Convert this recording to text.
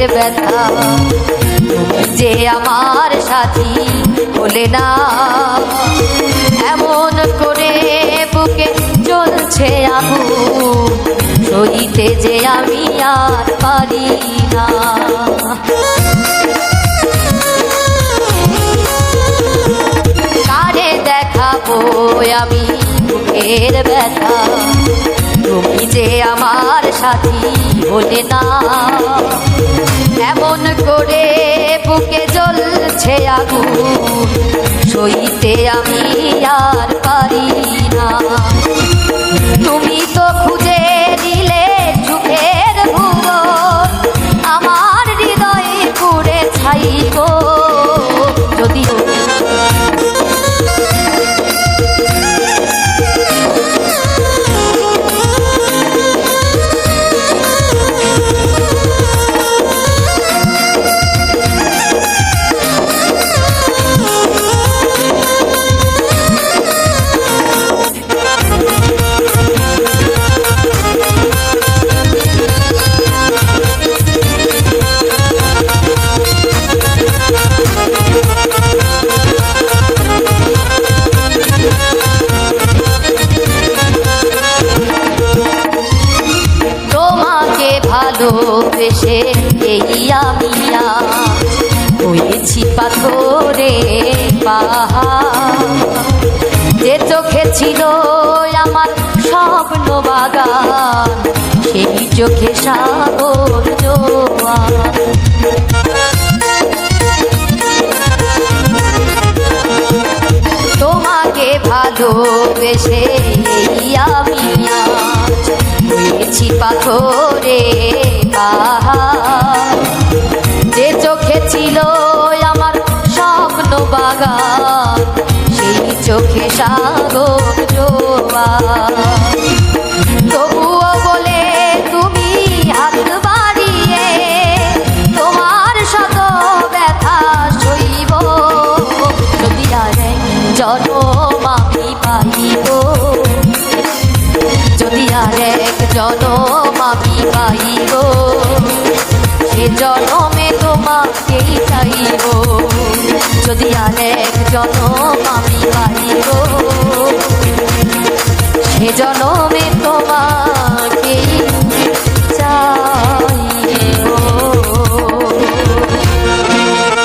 তুমি যে আমার সাথী বলে না। এমন করে বুকে চলছে আবু সইতে যে আমি আর পারি না। কারে দেখাবো আমি বুকের ব্যথা? যে আমার সাথী বলে না। এমন করে বুকে জ্বলছে আগু সইতে আমি আর পারি না। তুমি ভালোবেসে এই আমি আজ হয়েছি পাথরে যে চোখে ছিল আমার স্বপ্ন বাগান, সেই চোখে সাগর জোয়ার তোমাকে ভালোবেসে এই আমি আজ হয়েছি পাথরে পাহাড়। যে চোখে ছিল আমার স্বপ্ন বাগান, সেই চোখে সাগর তবুও বলে, তুমি হাত বাড়িয়ে তোমার শত ব্যথা সইব। যদি আর জনম আমি পাইব যদি আর এক জনম আমি পাইব, সে জনমে তোমাকেই চাইব। যদি আর এক জনম আমি পাইব, সে জনম